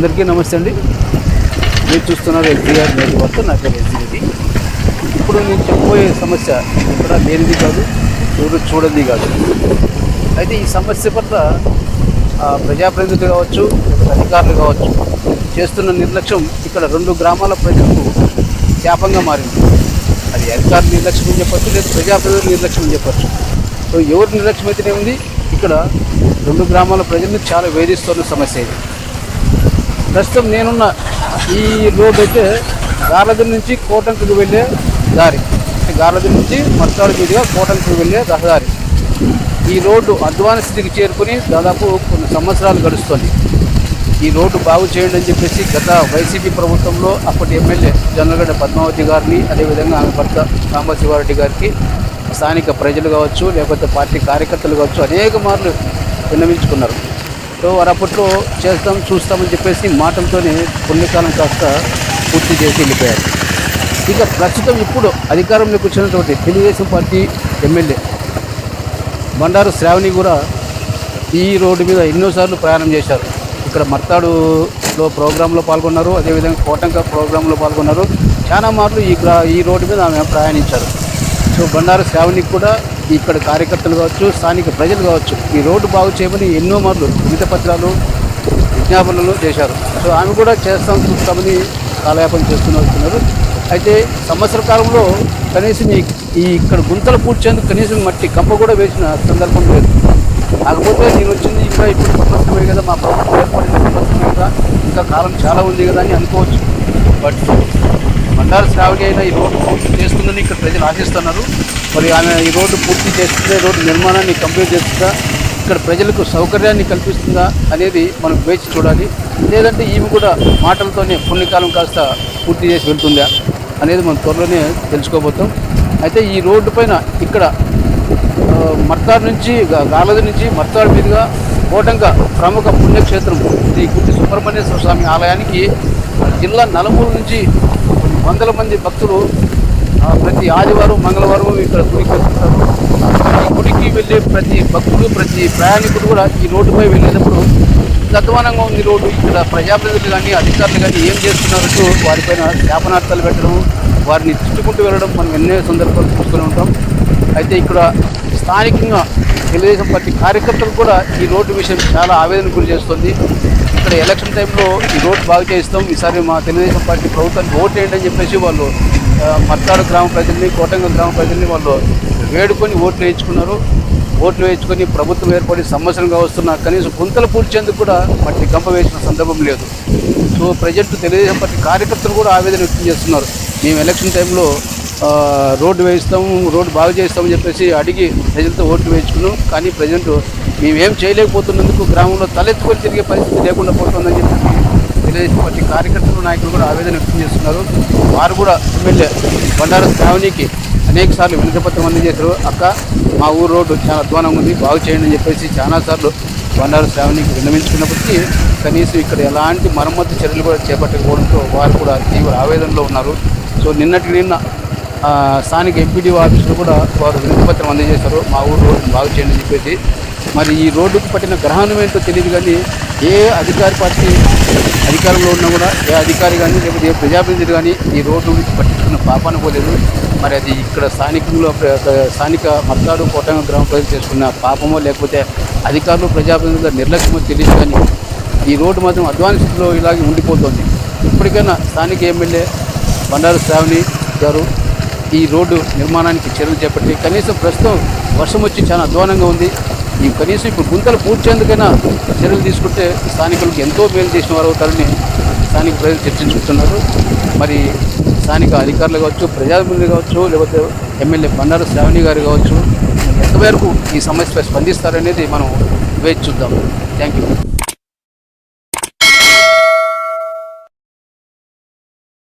అందరికీ నమస్తే అండి. మీరు చూస్తున్నారు ఎస్బీఆర్ నెట్వర్క్ నా పేరు ఎస్బీది ఇప్పుడు నేను చెప్పబోయే సమస్య ఇక్కడ లేనిది కాదు ఎవరు చూడది కాదు. అయితే ఈ సమస్య పట్ల ప్రజాప్రతినిధులు కావచ్చు అధికారులు కావచ్చు చేస్తున్న నిర్లక్ష్యం ఇక్కడ రెండు గ్రామాల ప్రజలకు శాపంగా మారింది. అది అధికారుల నిర్లక్ష్యం అని చెప్పచ్చు లేదా ప్రజాప్రతినిధుల నిర్లక్ష్యం అని చెప్పచ్చు. సో ఎవరి నిర్లక్ష్యం అయితేనే ఉంది ఇక్కడ రెండు గ్రామాల ప్రజల్ని చాలా వేధిస్తున్న సమస్య ఇది. ప్రస్తుతం నేనున్న ఈ రోడ్ అయితే గార్లది నుంచి కోటంకు వెళ్ళే దారి. అంటే నుంచి మర్తాడు మీదుగా కోటంకు వెళ్ళే రహదారి ఈ రోడ్డు అధ్వాన స్థితికి చేరుకుని దాదాపు కొన్ని సంవత్సరాలు గడుస్తుంది. ఈ రోడ్డు బాగు చేయండి అని చెప్పేసి గత వైసీపీ ప్రభుత్వంలో అప్పటి ఎమ్మెల్యే జొన్నలగడ్డ పద్మావతి గారిని అదేవిధంగా ఆమె భర్త సాంబశివారెడ్డి గారికి స్థానిక ప్రజలు కావచ్చు లేకపోతే పార్టీ కార్యకర్తలు కావచ్చు అనేక మార్లు విన్నవించుకున్నారు. సో అప్పట్లో చేస్తాం చూస్తామని చెప్పేసి మాటలతోనే పుణ్యకాలం కాస్త పూర్తి చేసి వెళ్ళిపోయారు. ఇక ప్రస్తుతం ఇప్పుడు అధికారంలోకి వచ్చినటువంటి తెలుగుదేశం పార్టీ ఎమ్మెల్యే బండారు శ్రావణి కూడా ఈ రోడ్డు మీద ఎన్నోసార్లు ప్రయాణం చేశారు. ఇక్కడ మర్తాడులో ప్రోగ్రాంలో పాల్గొన్నారు అదేవిధంగా కోటంక ప్రోగ్రాంలో పాల్గొన్నారు. చాలా మార్లు ఈ గ్రా ఈ రోడ్డు మీద ఆమె ప్రయాణించారు. సో బండారు శ్రావణికి కూడా ఇక్కడ కార్యకర్తలు కావచ్చు స్థానిక ప్రజలు కావచ్చు ఈ రోడ్డు బాగు చేయమని ఎన్నో మార్లు వివిధ పత్రాలు విజ్ఞాపనలు చేశారు. సో ఆమె కూడా చేస్తాం చూస్తామని కాలయాపన చేస్తూనే వస్తున్నారు. అయితే సంవత్సర కాలంలో కనీసం ఈ ఈ ఇక్కడ గుంతలు పూడ్చేందుకు కనీసం మట్టి కంప కూడా వేసిన సందర్భం లేదు. కాకపోతే నేను వచ్చింది ఇంకా ఇప్పుడు ప్రపంచమే కదా మా ప్రభుత్వం ఏర్పడిన ప్రపంచమే కదా ఇంకా కాలం చాలా ఉంది కదా అని అనుకోవచ్చు. బట్ బండారు శ్రావణి అయినా ఈ రోడ్డు పూర్తి చేస్తుందని ఇక్కడ ప్రజలు ఆశిస్తున్నారు. మరి ఆమె ఈ రోడ్డు పూర్తి చేస్తుందా రోడ్డు నిర్మాణాన్ని కంప్లీట్ చేస్తుందా? ఇక్కడ ప్రజలకు సౌకర్యాన్ని కల్పిస్తుందా అనేది మనం వేచి చూడాలి. లేదంటే ఈమె కూడా మాటలతోనే పుణ్యకాలం కాస్త పూర్తి చేసి వెళ్తుందా అనేది మనం త్వరలోనే తెలుసుకోబోతాం. అయితే ఈ రోడ్డు పైన ఇక్కడ ఆ, మర్తాడు నుంచి గాలది నుంచి మర్తాడు మీదుగా కోటంక ప్రముఖ పుణ్యక్షేత్రం శ్రీ గుట్టి సుబ్రహ్మణ్యేశ్వర స్వామి ఆలయానికి జిల్లా నలుమూల నుంచి వందల మంది భక్తులు ప్రతి ఆదివారం మంగళవారం ఇక్కడ గుడికి వస్తుంటారు. ఈ గుడికి వెళ్ళే ప్రతి భక్తుడు ప్రతి ప్రయాణికుడు కూడా ఈ రోడ్డుపై వెళ్ళేటప్పుడు గతమానంగా ఉంది రోడ్డు. ఇక్కడ ప్రజాప్రతినిధులు కానీ అధికారులు కానీ ఏం చేస్తున్నారంటూ వారిపైన శాపనార్థాలు పెట్టడం వారిని తిట్టుకుంటూ వెళ్ళడం మనం ఎన్నో సందర్భాలు చూస్తూనే ఉంటాం. అయితే ఇక్కడ స్థానికంగా తెలుగుదేశం పార్టీ కార్యకర్తలు కూడా ఈ రోడ్డు విషయం చాలా ఆవేదన గురి చేస్తుంది. ఇక్కడ ఎలక్షన్ టైంలో ఈ రోడ్డు బాగు చేస్తాం ఈసారి మా తెలుగుదేశం పార్టీ ప్రభుత్వానికి ఓటు వేయండి అని చెప్పేసి వాళ్ళు మత్తాడు గ్రామ ప్రజల్ని కోటంగల్ గ్రామ ప్రజల్ని వాళ్ళు వేడుకొని ఓట్లు వేయించుకున్నారు. ఓట్లు వేయించుకొని ప్రభుత్వం ఏర్పడి సంవత్సరంగా వస్తున్న కనీసం గుంతలు పూడ్చేందుకు కూడా మట్టి గంప వేసిన సందర్భం లేదు. సో ప్రజెంట్ తెలుగుదేశం పార్టీ కార్యకర్తలు కూడా ఆవేదన వ్యక్తం చేస్తున్నారు. మేము ఎలక్షన్ టైంలో రోడ్డు వేయిస్తాము రోడ్డు బాగు చేస్తామని చెప్పేసి అడిగి ప్రజలతో ఓట్లు వేయించుకున్నాం. కానీ ప్రజెంట్ మేమేం చేయలేకపోతున్నందుకు గ్రామంలో తలెత్తుకొని తిరిగే పరిస్థితి లేకుండా పోతుందని చెప్పేసి తెలుగుదేశం పార్టీ కార్యకర్తలు నాయకులు కూడా ఆవేదన వ్యక్తం చేస్తున్నారు. వారు కూడా ఎమ్మెల్యే బండారు శ్రావణికి అనేక సార్లు వినతిపత్రం అందజేశారు. అక్క మా ఊరు రోడ్డు చాలా అధ్వానంగా ఉంది బాగు చేయండి అని చెప్పేసి చాలాసార్లు బండారు శ్రావణికి విన్నవించుకున్నప్పటికీ కనీసం ఇక్కడ ఎలాంటి మరమ్మతు చర్యలు కూడా చేపట్టకపోవడంతో వారు కూడా తీవ్ర ఆవేదనలో ఉన్నారు. సో నిన్నటి నిన్న స్థానిక ఎంపీడీ ఆఫీసులు కూడా వారు వినతిపత్రం అందజేశారు. మా ఊరు రోడ్డు బాగు చేయండి అని చెప్పేసి. మరి ఈ రోడ్డుకు పట్టిన గ్రహణం ఏంటో తెలియదు కానీ ఏ అధికారి పార్టీ అధికారంలో ఉన్నా కూడా ఏ అధికారి కానీ లేకపోతే ఏ ప్రజాప్రతినిధులు కానీ ఈ రోడ్డు గురించి పట్టించుకున్న పాపాన పోలేదు. మరి అది ఇక్కడ స్థానికంలో ప్ర- స్థానిక మర్తాడు కోటంగ గ్రామ ప్రజలు చేసుకున్న పాపమో లేకపోతే అధికారులు ప్రజాప్రతినిధుల నిర్లక్ష్యమో తెలియదు కానీ ఈ రోడ్డు మాత్రం అడ్వాన్స్ స్థితిలో ఇలాగే ఉండిపోతుంది. ఇప్పటికైనా స్థానిక ఎమ్మెల్యే బండారు శ్రావణి గారు ఈ రోడ్డు నిర్మాణానికి చర్యలు చేపట్టి కనీసం ప్రస్తుతం వర్షం వచ్చి చాలా అధ్వానంగా ఉంది. ఈ కనీసం ఇప్పుడు గుంతలు పూడ్చేందుకైనా చర్యలు తీసుకుంటే స్థానికులకు ఎంతో మేలు చేసిన వారు అవుతారని స్థానిక ప్రజలు చర్చించుకుంటున్నారు. మరి స్థానిక అధికారులు కావచ్చు ప్రజాప్రతినిధులు కావచ్చు లేకపోతే ఎమ్మెల్యే బండారు శ్రావణి గారు కావచ్చు ఎంతవరకు ఈ సమస్యపై స్పందిస్తారనేది మనం వేచి చూద్దాం. Thank you.